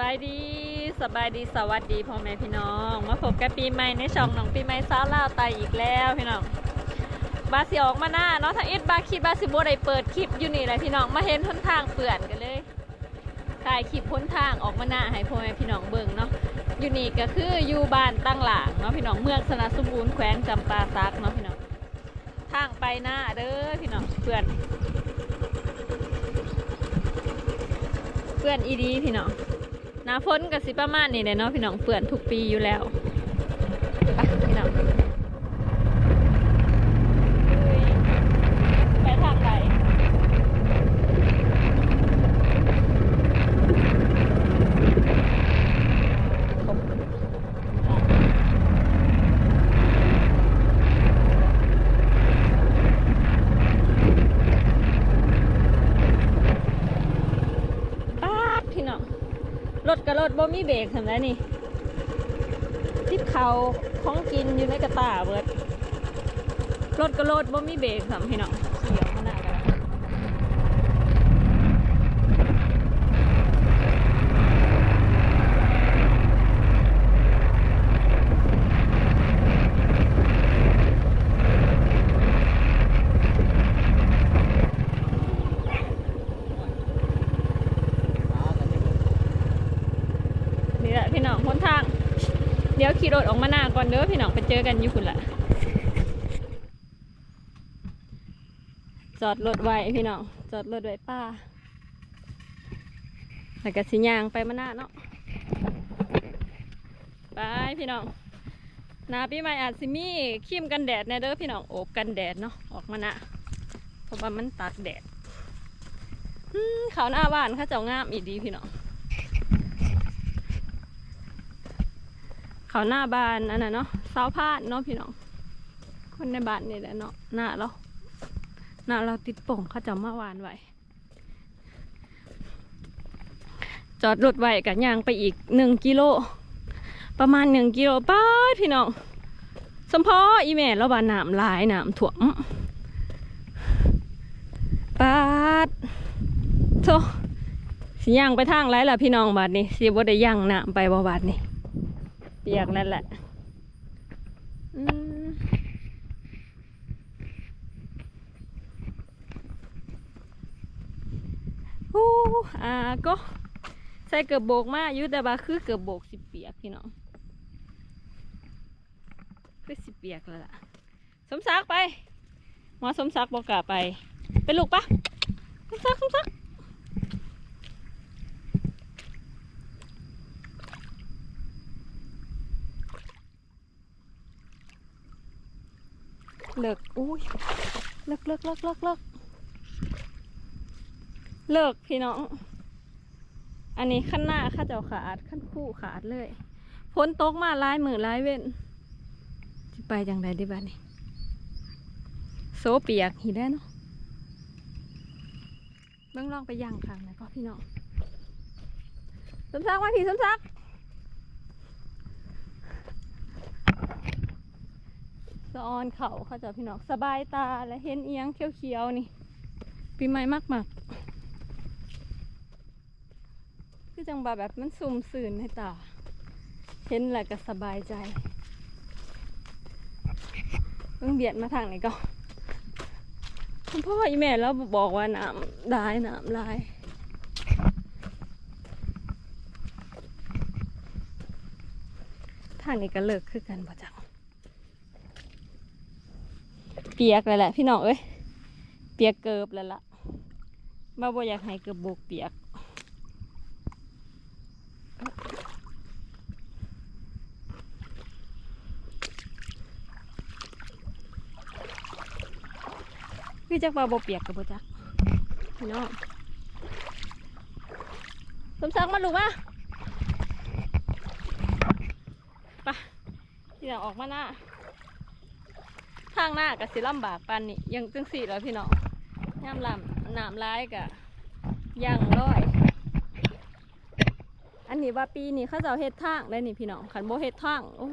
บายดีสบายดีสวัสดีพ่อแม่พี่น้อง มาพบกับปีใหม่ในช่องน้องปีใหม่สาวลาวไตอีกแล้วพี่น้องบาสิออกมาหน้าเนาะถ้าเอ็ดบาคิดบาสิบ่ได้เปิดคลิปอยู่นี่แหละพี่น้องมาเห็นหนทางเปื่อนกันเลยถ่ายคลิปพ้นทางออกมาหน้าให้พ่อแม่พี่น้องเบิ่งเนาะอยู่นี่ก็คืออยู่บ้านตั้งหลางเนาะพี่น้องเมืองสนาสมบูรณ์แขวงจำปาซักเนาะพี่น้องทางไปหน้าเด้อพี่น้องเปื่อนเปื่อนอีดีพี่น้อง หน้าฝนกับสิประมาณนี้เลยเนาะพี่น้องเปื่อนทุกปีอยู่แล้วไปพี่น้องอุ้ยไปทางไหนป๊าดพี่น้องรถกับรถบ่ มีเบรกทำไรนี่ทิปเขาของกินอยู่ในกระตาเบิดรถก็รถบ่มีเบรกทำพี่น้องเขียวขนาดกันนี่แหละพี่น้องพ้นทาง เดี๋ยว ขี่รถออกมาหน้าก่อนเด้อพี่น้องไปเจอกันอยู่คุณละจอดรถไว้พี่น้องจอดรถไว้ป้าแล้วก็สิยางไปมาหน้าเนาะไปพี่น้องนาปีใหม่อาจสิมีครีมกันแดดแน่เด้อพี่น้องโอบกันแดดเนาะออกมาหน้าเพราะว่ามันตากแดดอืมเขาวหน้าบ้านเขาเจ้างามอีดีพี่น้อง เขาหน้าบ้านอันนั้นเนาะเสาพาดเนาะพี่น้อง คนในบ้านนี่แหละเนาะหน้าเราหน้าเราติดโป่งเขาจะมาวานไว้จอดรถไว้กันยางไปอีกหนึ่งกิโล ประมาณหนึ่งกิโลป้าดพี่น้องสมพออีแม่เราว่าน้ำหลายน้ำถ่วมป้าดโธ่สิย่างไปทางไรล่ะพี่น้องบาดนี้สิบ่ได้ย่างน้ำไปบ่บาดนี้ ปียกนั่นแหละอืมโอ้อาก็ใส่เกือบโบกมาอยู่แต่ว่าคือเกือบโบกสิเปียกพี่น้องคือสิเปียกแล้วล่ะ สมศักดิ์ไปหมอสมศักดิ์บอกกล้าไป เป็นลูกปะสมศักดิ์สมศักดิ์ เลิกอุ้ยเลิกเลิกเลิกเลิกเลิกเลิกพี่น้อง อันนี้ขั้นหน้าข้าเจ้าขาดขั้นคู่ขาดเลยพ้นตกมาลายมือลายเว้นจะไปจังไดดีบ้านี่โซเปียกหีได้เนาะเบิ่งลองไปย่างข้างนะก็พี่น้องสมศักดิ์มาพี่สมศักดิ์ะออนเขาเขาจะพี่น้องสบายตาและเห็นเอียงเขียวๆนี่ปีใหม่มากมากๆคือจังบาแบบมันสุ่มสื่นในตา เห็นแล้วก็สบายใจเพิ่งเบียดมาทางไหนก็คุณพ่ออีแม่แล้วบอกว่าน้ำลายน้ำลายทางนี้ก็เลิกคือกันบ่จัง เปียกเลยแหละพี่น้องเอ้ยเปียกเกิบแล้วล่ะบ่าบ่อยากให้เกือบโบกเปียกคือจักว่าบ่เปียกกับบ่จักพี่น้องสมศักดิ์มาลูกมาไปที่เราออกมาหน้า ทางหน้ากับสิลำบากปานนี่ยังจังสี่แล้วพี่น้องย่ำลำน้ำร้ายกะย่างร้อย อันนี้ว่าปีนี้เขาจะเอาเฮ็ดทางได้นี่พี่น้องขันโบเฮ็ดทางโอ้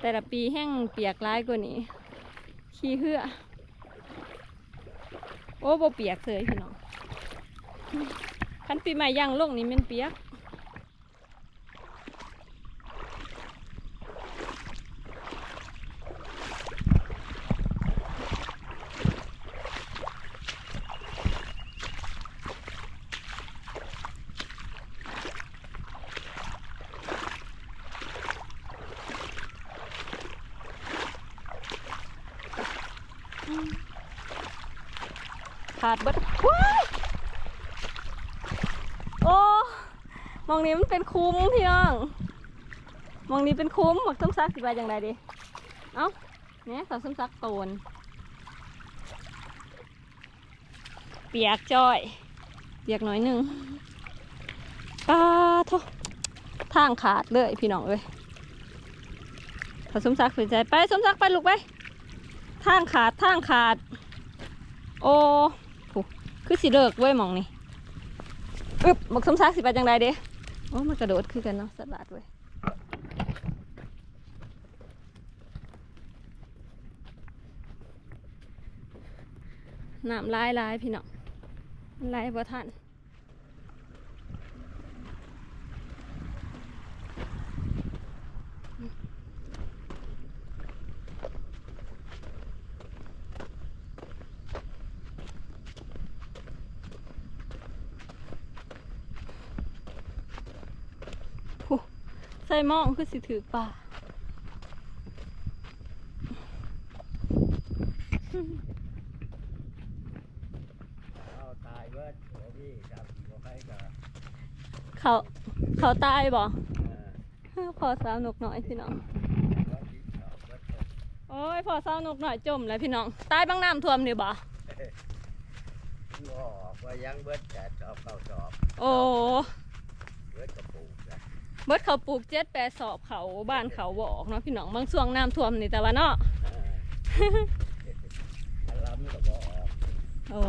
แต่ละปีแห้งเปียกร้ายกว่านี้ ขี้เหือโอ้โบเปียกเลยพี่น้องขันปีใหม่ย่างลงนี่มันเปียก ดเบิดโอ้มองนี้มันเป็นคุ้มพี่น้องมองนี้เป็นคุ้มหมักส้มซักสิบาอย่างไรดีเอ้าเนี่ยสาวส้มซักโตนเปียกจ้อยเปียกหน่อยหนึ่งปลาทอทางขาดเลยพี่น้องเอ้ยสาวส้มซักสนใจไปส้มซักไปลูกไปทางขาดทางขาด โอ้ คือสิเลิกเว้ยมองนี่อึบหมักส้มซักสิไปจังไรเด้โอ้มันกระโดดคือกันเนาะสลัดเว้ยน้ำลายลายพี่น้องลายบ่ทันผู้ใส่หมองคือสิถือป่าเอาตายเบิดโอ้พี่ครับบ่ใครก็เขาเขาตายบ่เออพอสาวนกหน่อยพี่น้องว่าที่ชอบเบิดเบิดโอ้ยพอสาวนกหน่อยจมแล้วพี่น้อง ตายบางน้ำท่วมนี่บ่บ่ว่ายังเบิดแต่ชอบเข้าชอบ โอ้เบิดกระปุกจ้ะ เบิดเขาปลูกเจ็ดแปดสอบเขาบ้านเขาบอกเนาะพี่น้องบางช่วงน้ำท่วมนี่แต่ว่าเนาะเอออันล้ำก็บ่ออกโอ้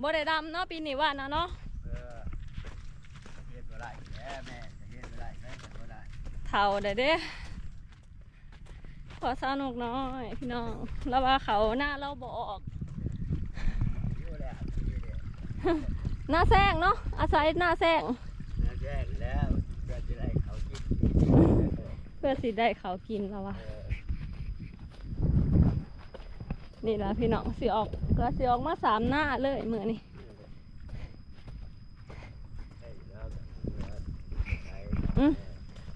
บ่ได้ดำเนาะปีนี้ว่านะเนาะเออเฮ็ดบ่ได้แย่แม่จะเฮ็ดบ่ได้แม่ก็บ่ได้เท่าได้เด้พอสาวนกน้อยพี่น้องแล้วว่าเขาหน้าเราบออกอยู่แล้วที่เด้หน้าแซงเนาะอาศัยหน้าแซงน่าแจ้งแล้วเพื่อจะได้เขากิน เพื่อสิได้เขากินแล้ววะนี่ละพี่น้องสิออกก็สิออกมาสามหน้าเลยมือนี่ออใช้อืม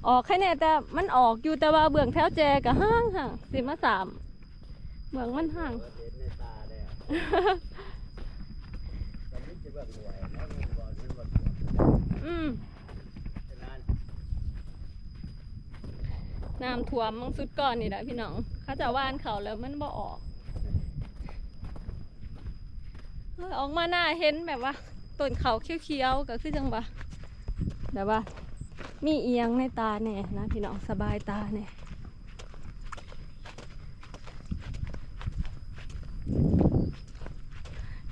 ออกแค่เนี่ยแต่มันออกอยู่แต่ว่าเบื้องแถวแจกับห้างห่างสิมาสามเบื้องมันห่างอนนี้จะเบิ่งหวยแล้วมันบ่มันบ่ตรวจ อืม ฉะนั้น น้ำท่วมมังสุดก่อนนี่แหละพี่น้องเขาจะว่านเขาแล้วมันบ่ออกอออกมาหน้าเห็นแบบว่าต้นเขาเขียวๆก็คือจังว่าแบบว่า มีเอียงในตาแน่นะพี่น้องสบายตาแน่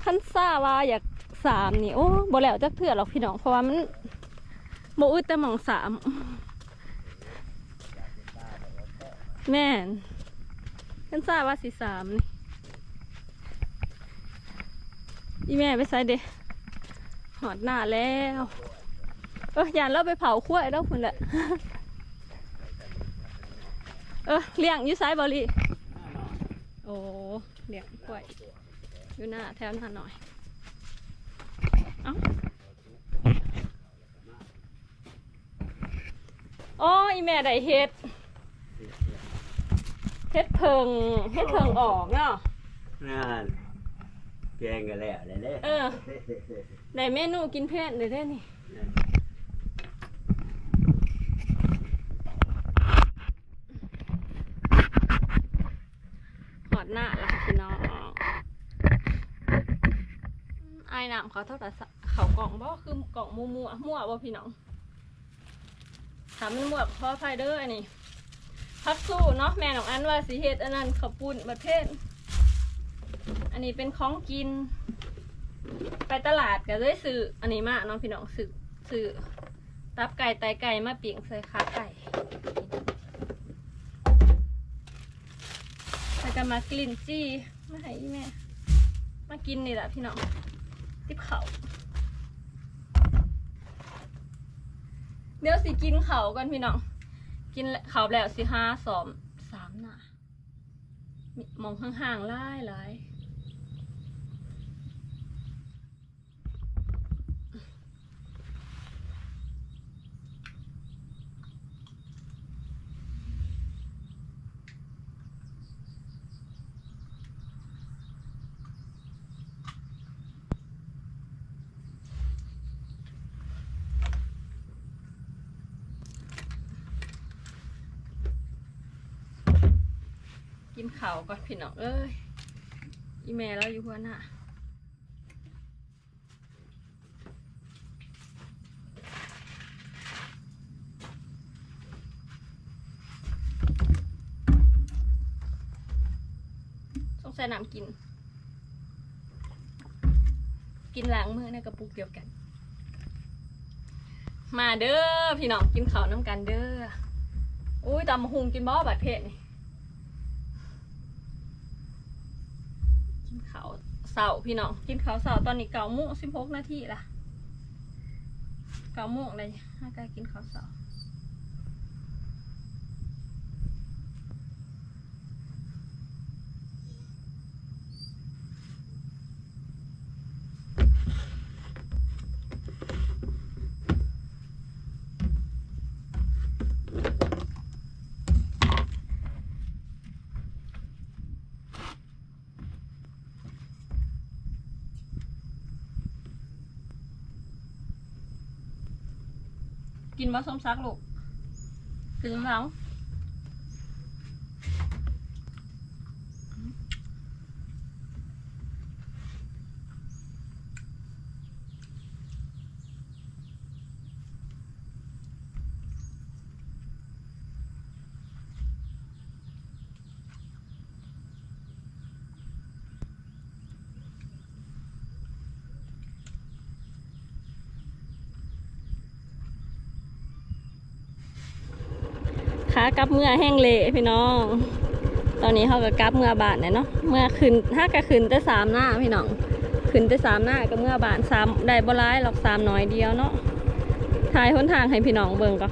ขั้นซ่าว่าอยากสามนี่โอ้บ่แล้วจักเถื่อหรอกพี่น้องเพราะว่ามันบ่อึดแต่หมองสาม แม่นฉันทราบว่าสิสามนี่อีแม่ไปใส่เดะหอดหน้าแล้วเอออย่าเราไปเผาขั้วไอ้แล้วคุณแหละเออเลี้ยงอยู่ซ้ายบอลี่โอ้เลี้ยงกล้วยอยู่หน้าแถวหน้าหน่อยเอ้าโอ้ยแม่ได้เฮ็ด เฮ็ดเพิงเฮ็ดเพิงออกเนาะนั่นแกงกันแล้วเลยเด้เออได้เมนูกินเพชรเลยได้นี่หอดหน้าแล้วค่ะพี่น้องไอ้ายน้ำเขาเท่าไหร่สะเขากล่องบ่คือกล่องมัวมัวๆมั่วบ่พี่น้องถามมันมั่วกับพ่อไฟเดอร์อันนี้ พักสู้เนาะแม่น้องอันว่าสีเฮ็ดอันนั้นขปุ่นประเภทอันนี้เป็นของกิน ไปตลาดก็เลยซื้ออันนี้มาเน้องพี่น้องซื้อซื้อตับไก่ไตไก่มาปิ้งใส่ขาไก่แล้วก็มากลิ่นจี้มาให้แม่มากินนี่แหละพี่น้องติบเขาเดี๋ยวสิกินเขาวกันพี่น้อง กินเขาวแล้วสิห้าสอมสามหน่ะมีมองห่างๆไล่ไล่ กินข้าวก่อนพี่น้องเอ้ยอีเมลแล้วอยู่หัวหน้าสงสัยน้ำกิน กินล้างมือในกระปุกเดียวกัน มาเด้อพี่น้องกินข้าวน้ำกันเด้ออุ้ยตำหุงกินบ่อบัดเพศนี่ข้าว เสาพี่น้องกินข้าวเสาตอนนี้เก้าโมงสิบหกนาทีละเก้าโมงเลยห้าใกล้กินข้าวเสา กินมาส้มซักลูกกินแล้ว ขากลับเมื่อแห้งเละพี่น้อง ตอนนี้เขาก็กลับเมื่อบานเนี่ยเนาะเมื่อคืนถ้าก็ขึ้นแต่สามหน้าพี่น้องขึ้นแต่สามหน้าก็เมื่อบานสามได้บร้ายหรอกสามน้อยเดียวเนาะถ่ายหนทางให้พี่น้องเบิ่งก่อน